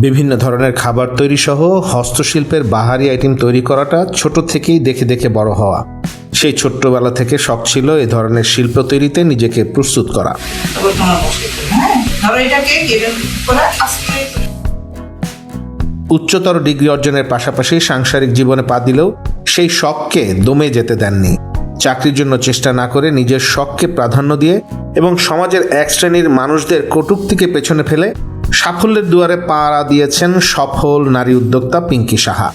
বিভিন্ন ধরনের খাবার তৈরি সহ হস্তশিল্পের বাহারি আইটেম তৈরি করাটা ছোট থেকেই দেখে দেখে বড় হওয়া। সেই ছোট্টবেলা থেকে শখ ছিল এ ধরনের শিল্প তৈরিতে নিজেকে প্রস্তুত করা। উচ্চতর ডিগ্রি অর্জনের পাশাপাশি সাংসারিক জীবনে পা দিলেও সেই শখকে দমে যেতে দেননি। চাকরির জন্য চেষ্টা না করে নিজের শখকে প্রাধান্য দিয়ে এবং সমাজের এক শ্রেণির মানুষদের কটূক্তিকে পেছনে ফেলে সাফল্যের দুয়ারে পাড়া দিয়েছেন সফল নারী উদ্যোক্তা পিঙ্কি সাহা,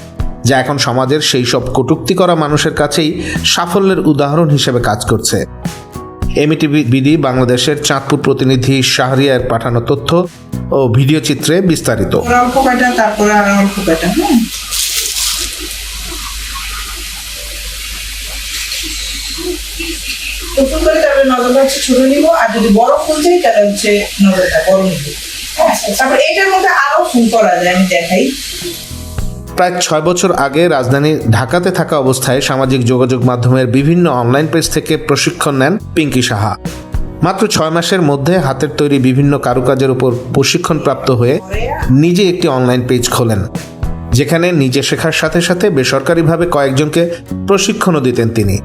যা এখন সমাজের সেই সব কটূক্তি করা মানুষের কাছেই সাফল্যের উদাহরণ হিসেবে কাজ করছে। এমইটিভি বিডি বাংলাদেশের চাঁদপুর প্রতিনিধি শাহরিয়ার পাঠানো তথ্য ও ভিডিও চিত্রে বিস্তারিত। হ্যাঁ? নিবো, আর যদি তাহলে হচ্ছে নজরটা নিবো। তারপর এটার মধ্যে আরও ফুল করা যায়, আমি দেখাই। প্রায় ছয় বছর আগে রাজধানী ঢাকাতে থাকা অবস্থায় সামাজিক যোগাযোগ মাধ্যমের বিভিন্ন অনলাইন পেজ থেকে প্রশিক্ষণ নেন পিঙ্কি সাহা। মাত্র ছয় মাসের মধ্যে হাতের তৈরি বিভিন্ন কারুকাজের উপর প্রশিক্ষণপ্রাপ্ত হয়ে নিজে একটি অনলাইন পেজ খোলেন। যেখানে নিজে শেখার সাথে সাথে বেসরকারিভাবে কয়েকজনকে প্রশিক্ষণও দিতেন তিনি।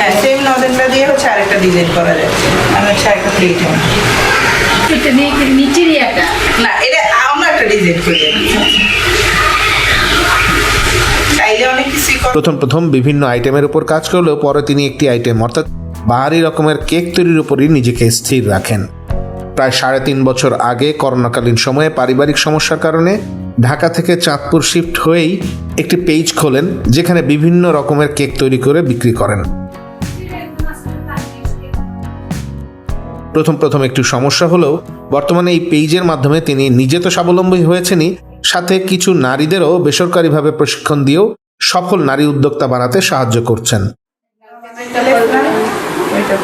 হ্যাঁ সেম নজরটা দিয়ে হচ্ছে আরেকটা ডিজাইন করা যাচ্ছে। আমি হচ্ছে আরেকটা প্লেট এটা দিয়ে কি না এটা আমরা একটা ডিজাইন করি। চাইলে অনেক কিছুই করা প্রথম প্রথম বিভিন্ন আইটেমের উপর কাজ করলেও পরে তিনি একটি আইটেম অর্থাৎ বাহারি রকমের কেক তৈরির উপরই নিজেকে স্থির রাখেন। প্রায় সাড়ে তিন বছর আগে করোনাকালীন সময়ে পারিবারিক সমস্যার কারণে ঢাকা থেকে চাঁদপুর শিফট হয়েই একটি পেজ খোলেন যেখানে বিভিন্ন রকমের কেক তৈরি করে বিক্রি করেন। প্রথম প্রথম একটু সমস্যা হলেও বর্তমানে এই পেজের মাধ্যমে তিনি নিজে তো স্বাবলম্বী হয়েছেনই সাথে কিছু নারীদেরও বেসরকারিভাবে প্রশিক্ষণ দিয়েও সফল নারী উদ্যোক্তা বানাতে সাহায্য করছেন।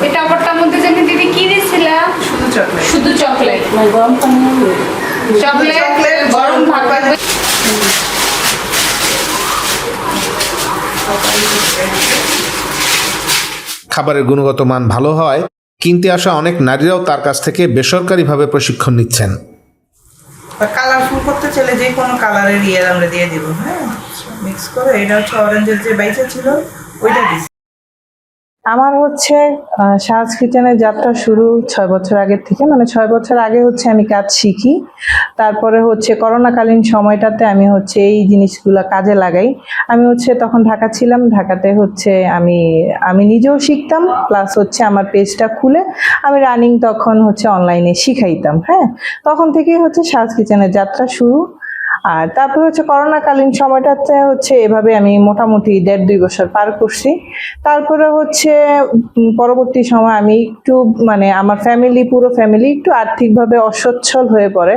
এটা মধ্যে দিদি কি দিয়েছিলা? শুধু চকলেট শুধু চকলেট চকলেট চকলেট, গরম ভাত ভাত। খাবারের গুণগত মান ভালো হয় কিনতে আসা অনেক নারীরাও তার কাছ থেকে বেসরকারিভাবে প্রশিক্ষণ নিচ্ছেন। কালারফুল করতে চাইলে যে কোনো কালারের ইয়ে আমরা দিয়ে দিব হ্যাঁ? মিক্স করে এটা হচ্ছে অরেঞ্জের যে বাইসা ছিল ওইটা দিচ্ছি আমার হচ্ছে সাজ কিচেনের যাত্রা শুরু ছয় বছর আগের থেকে। মানে ছয় বছর আগে হচ্ছে আমি কাজ শিখি। তারপরে হচ্ছে করোনাকালীন সময়টাতে আমি হচ্ছে এই জিনিসগুলো কাজে লাগাই। আমি হচ্ছে তখন ঢাকা ছিলাম। ঢাকাতে হচ্ছে আমি আমি নিজেও শিখতাম, প্লাস হচ্ছে আমার পেজটা খুলে আমি রানিং তখন হচ্ছে অনলাইনে শিখাইতাম হ্যাঁ? তখন থেকেই হচ্ছে সাজ কিচেনের যাত্রা শুরু। আর তারপর হচ্ছে করোনাকালীন সময়টাতে হচ্ছে এভাবে আমি মোটামুটি দেড় দুই বছর পার করছি। তারপরে হচ্ছে পরবর্তী সময় আমি একটু মানে আমার ফ্যামিলি পুরো ফ্যামিলি একটু আর্থিকভাবে অসচ্ছল হয়ে পড়ে।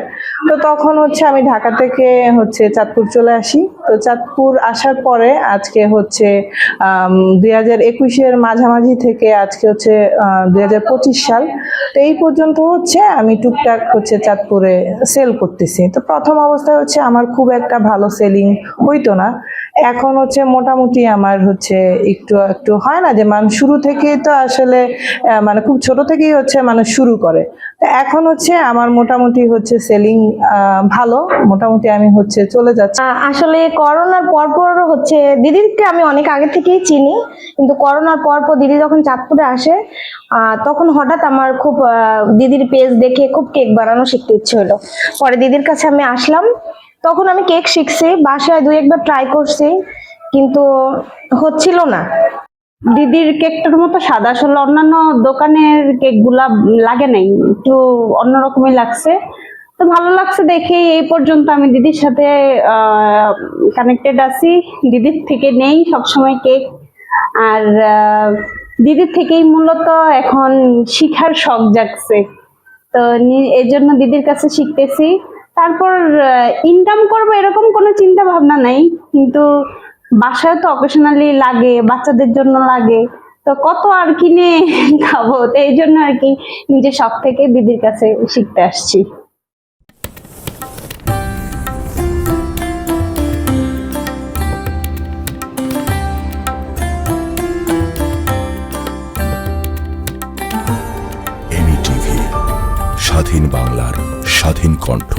তো তখন হচ্ছে আমি ঢাকা থেকে হচ্ছে চাঁদপুর চলে আসি। তো চাঁদপুর আসার পরে আজকে হচ্ছে দুই হাজার একুশের মাঝামাঝি থেকে আজকে হচ্ছে দুই হাজার পঁচিশ সাল। তো এই পর্যন্ত হচ্ছে আমি টুকটাক হচ্ছে চাঁদপুরে সেল করতেছি। তো প্রথম অবস্থায় হচ্ছে আমার খুব একটা ভালো সেলিং হইতো না। এখন হচ্ছে মোটামুটি আমার হচ্ছে একটু একটু হয় না যে মানুষ শুরু থেকেই তো আসলে মানে খুব ছোট থেকেই হচ্ছে মানুষ শুরু করে। এখন হচ্ছে আমার মোটামুটি হচ্ছে সেলিং ভালো। মোটামুটি আমি হচ্ছে চলে যাচ্ছি। আসলে করোনার পর পর হচ্ছে, দিদিকে আমি অনেক আগে থেকেই চিনি, কিন্তু করোনার পর পর দিদি যখন চাঁদপুরে আসে তখন হঠাৎ আমার খুব দিদির পেজ দেখে খুব কেক বানানো শিখতে ইচ্ছে হলো। পরে দিদির কাছে আমি আসলাম তখন আমি কেক শিখছি, বাসায় দুই একবার ট্রাই করছি, কিন্তু হচ্ছিল না। দিদির কেকটার মতো সাদা আসলে অন্যান্য দোকানের কেকগুলা লাগে নাই, একটু অন্যরকমই লাগছে। তো ভালো লাগছে দেখে এই পর্যন্ত আমি দিদির সাথে কানেক্টেড আছি। দিদির থেকে নেই সবসময় কেক। আর দিদির থেকেই মূলত এখন শিখার শখ জাগছে। তো এই জন্য দিদির কাছে শিখতেছি। তারপর ইনকাম করব এরকম কোনো চিন্তা ভাবনা নাই। কিন্তু বাসায় তো অকেশনালি লাগে, বাচ্চাদের জন্য লাগে। তো কত আর কিনে খাব? তো এই জন্য আর কি নিজের শখ থেকে দিদির কাছে শিখতে আসছি। স্বাধীন বাংলার স্বাধীন কণ্ঠ।